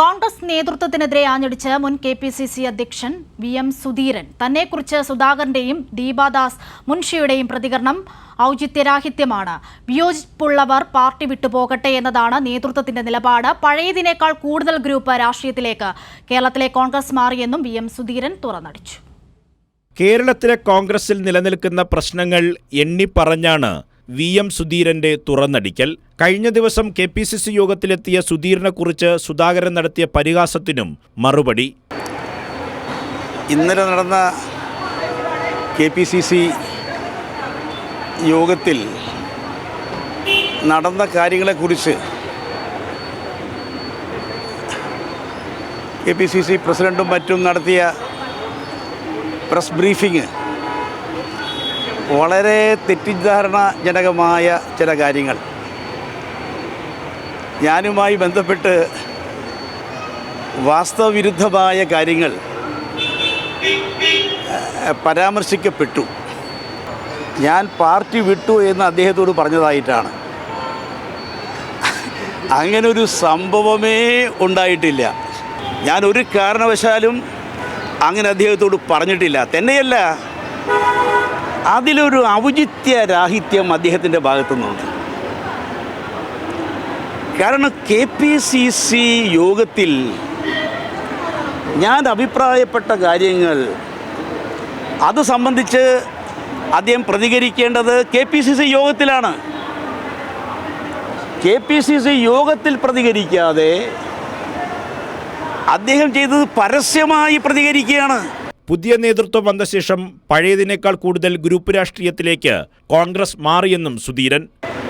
കോൺഗ്രസ് നേതൃത്വത്തിനെതിരെ ആഞ്ഞടിച്ച് മുൻ കെ പി സി സി അധ്യക്ഷൻ വി എം സുധീരൻ. തന്നെക്കുറിച്ച് സുധാകരന്റെയും ദീപാദാസ് മുൻഷിയുടെയും പ്രതികരണം ഔചിത്യരാഹിത്യമാണ്. വിയോജിപ്പുള്ളവർ പാർട്ടി വിട്ടുപോകട്ടെ എന്നതാണ് നേതൃത്വത്തിന്റെ നിലപാട്. പഴയതിനേക്കാൾ കൂടുതൽ ഗ്രൂപ്പ് രാഷ്ട്രീയത്തിലേക്ക് കേരളത്തിലെ കോൺഗ്രസ് മാറിയെന്നും വി എം സുധീരൻ തുറന്നടിച്ചു. കേരളത്തിലെ കോൺഗ്രസിൽ നിലനിൽക്കുന്ന പ്രശ്നങ്ങൾ എണ്ണിപ്പറഞ്ഞാണ് വി എം സുധീരന്റെ തുറന്നടിക്കൽ. കഴിഞ്ഞ ദിവസം കെ പി സി സി യോഗത്തിലെത്തിയ സുധീരനെക്കുറിച്ച് സുധാകരൻ നടത്തിയ പരിഹാസത്തിനും മറുപടി. ഇന്നലെ നടന്ന കെ പി സി സി യോഗത്തിൽ നടന്ന കാര്യങ്ങളെക്കുറിച്ച് കെ പി സി സി പ്രസിഡന്റും മറ്റും നടത്തിയ പ്രസ് ബ്രീഫിങ് വളരെ തെറ്റിദ്ധാരണജനകമായ ചില കാര്യങ്ങൾ. ഞാനുമായി ബന്ധപ്പെട്ട് വാസ്തവവിരുദ്ധമായ കാര്യങ്ങൾ പരാമർശിക്കപ്പെട്ടു. ഞാൻ പാർട്ടി വിട്ടു എന്ന് അദ്ദേഹത്തോട് പറഞ്ഞതായിട്ടാണ്. അങ്ങനൊരു സംഭവമേ ഉണ്ടായിട്ടില്ല. ഞാൻ ഒരു കാരണവശാലും അങ്ങനെ അദ്ദേഹത്തോട് പറഞ്ഞിട്ടില്ല. തന്നെയല്ല അതിലൊരു ഔചിത്യ രാഹിത്യം അദ്ദേഹത്തിന്റെ ഭാഗത്തു നിന്നുണ്ട് കാരണം കെ പി സി സി യോഗത്തിൽ ഞാൻ അഭിപ്രായപ്പെട്ട കാര്യങ്ങൾ അത് സംബന്ധിച്ച് അദ്ദേഹം പ്രതികരിക്കേണ്ടത് കെ പി സി സി യോഗത്തിലാണ്. കെ പി സി സി യോഗത്തിൽ പ്രതികരിക്കാതെ അദ്ദേഹം ചെയ്തത് പരസ്യമായി പ്രതികരിക്കുകയാണ്. പുതിയ നേതൃത്വം വന്ന ശേഷം പഴയതിനേക്കാൾ കൂടുതൽ ഗ്രൂപ്പ് രാഷ്ട്രീയത്തിലേക്ക് കോൺഗ്രസ് മാറിയെന്നും സുധീരൻ.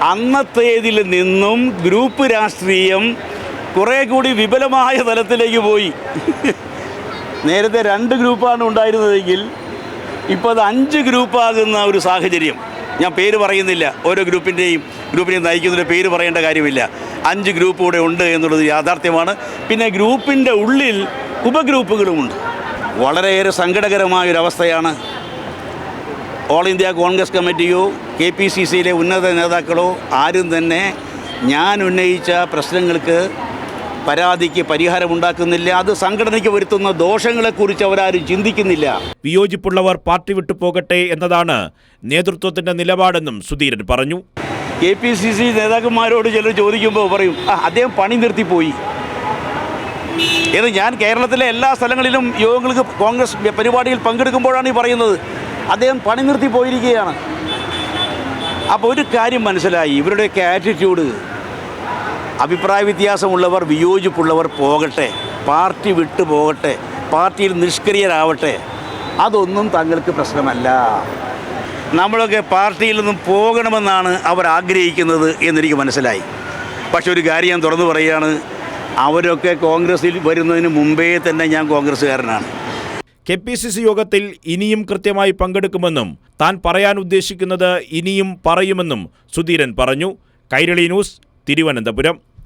അന്നത്തേതിൽ നിന്നും ഗ്രൂപ്പ് രാഷ്ട്രീയം കുറേ കൂടി വിപുലമായ തലത്തിലേക്ക് പോയി. നേരത്തെ രണ്ട് ഗ്രൂപ്പാണ് ഉണ്ടായിരുന്നതെങ്കിൽ ഇപ്പോൾ അത് അഞ്ച് ഗ്രൂപ്പാകുന്ന ഒരു സാഹചര്യം. ഞാൻ പേര് പറയുന്നില്ല. ഓരോ ഗ്രൂപ്പിന്റെയും ഗ്രൂപ്പിനെ നയിക്കുന്നതിന്റെ പേര് പറയേണ്ട കാര്യമില്ല. അഞ്ച് ഗ്രൂപ്പ് കൂടെ ഉണ്ട് എന്നുള്ളത് യാഥാർത്ഥ്യമാണ്. പിന്നെ ഗ്രൂപ്പിന്റെ ഉള്ളിൽ ഉപഗ്രൂപ്പുകളുമുണ്ട് വളരെയേറെ സങ്കടകരമായൊരവസ്ഥയാണ് ഓൾ ഇന്ത്യ കോൺഗ്രസ് കമ്മിറ്റിയോ കെ പി സി സിയിലെ ഉന്നത നേതാക്കളോ ആരും തന്നെ ഞാൻ ഉന്നയിച്ച പ്രശ്നങ്ങൾക്ക് പരാതിക്ക് പരിഹാരമുണ്ടാക്കുന്നില്ല. അത് സംഘടനയ്ക്ക് വരുത്തുന്ന ദോഷങ്ങളെക്കുറിച്ച് അവരാരും ചിന്തിക്കുന്നില്ല. വിയോജിപ്പുള്ളവർ പാർട്ടി വിട്ടു പോകട്ടെ എന്നതാണ് നേതൃത്വത്തിന്റെ നിലപാടെന്നും സുധീരൻ പറഞ്ഞു. കെ പി സി സി നേതാക്കന്മാരോട് ചിലർ ചോദിക്കുമ്പോൾ പറയും അദ്ദേഹം പണി നിർത്തിപ്പോയി. ഇത് ഞാൻ കേരളത്തിലെ എല്ലാ സ്ഥലങ്ങളിലും യോഗങ്ങൾക്ക് കോൺഗ്രസ് പരിപാടിയിൽ പങ്കെടുക്കുമ്പോഴാണ് ഈ പറയുന്നത്. അദ്ദേഹം പണി നിർത്തി പോയിരിക്കുകയാണ്. അപ്പോൾ ഒരു കാര്യം മനസ്സിലായി. ഇവരുടെയൊക്കെ ആറ്റിറ്റ്യൂഡ് അഭിപ്രായ വ്യത്യാസമുള്ളവർ വിയോജിപ്പുള്ളവർ പോകട്ടെ പാർട്ടി വിട്ടു പോകട്ടെ പാർട്ടിയിൽ നിഷ്ക്രിയരാവട്ടെ അതൊന്നും തങ്ങൾക്ക് പ്രശ്നമല്ല. നമ്മളൊക്കെ പാർട്ടിയിൽ നിന്നും പോകണമെന്നാണ് അവർ ആഗ്രഹിക്കുന്നത് എന്നെനിക്ക് മനസ്സിലായി. പക്ഷെ ഒരു കാര്യം ഞാൻ തുറന്നു പറയുകയാണ്. അവരൊക്കെ കോൺഗ്രസിൽ വരുന്നതിന് മുമ്പേ തന്നെ ഞാൻ കോൺഗ്രസ്സുകാരനാണ്. കെ പി സി സി യോഗത്തിൽ ഇനിയും കൃത്യമായി പങ്കെടുക്കുമെന്നും താൻ പറയാൻ ഉദ്ദേശിക്കുന്നത് ഇനിയും പറയുമെന്നും സുധീരൻ പറഞ്ഞു. കൈരളി ന്യൂസ് തിരുവനന്തപുരം.